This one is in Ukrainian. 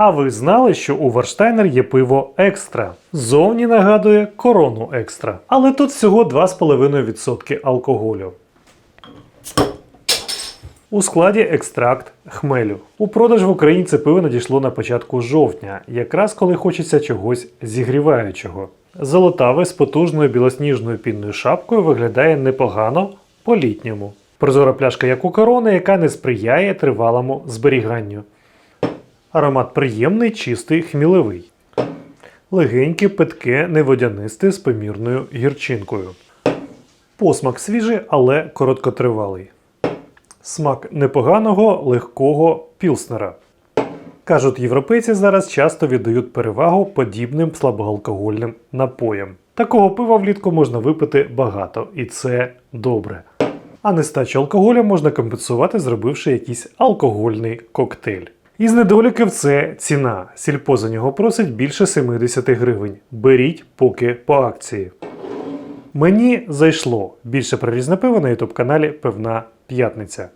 А ви знали, що у Варштайнер є пиво екстра? Зовні нагадує корону екстра. Але тут всього 2,5% алкоголю. У складі екстракт хмелю. У продаж в Україні це пиво надійшло на початку жовтня, якраз коли хочеться чогось зігріваючого. Золотаве з потужною білосніжною пінною шапкою виглядає непогано по-літньому. Прозора пляшка як у корони, яка не сприяє тривалому зберіганню. Аромат приємний, чистий, хмілевий. Легеньке, питке, неводянисте з помірною гірчинкою. Посмак свіжий, але короткотривалий. Смак непоганого, легкого пілснера. Кажуть, європейці зараз часто віддають перевагу подібним слабоалкогольним напоям. Такого пива влітку можна випити багато, і це добре. А нестачу алкоголю можна компенсувати, зробивши якийсь алкогольний коктейль. Із недоліків це ціна. Сільпо за нього просить більше 70 гривень. Беріть поки по акції. Мені зайшло більше про різне пиво на ютуб каналі Певна П'ятниця.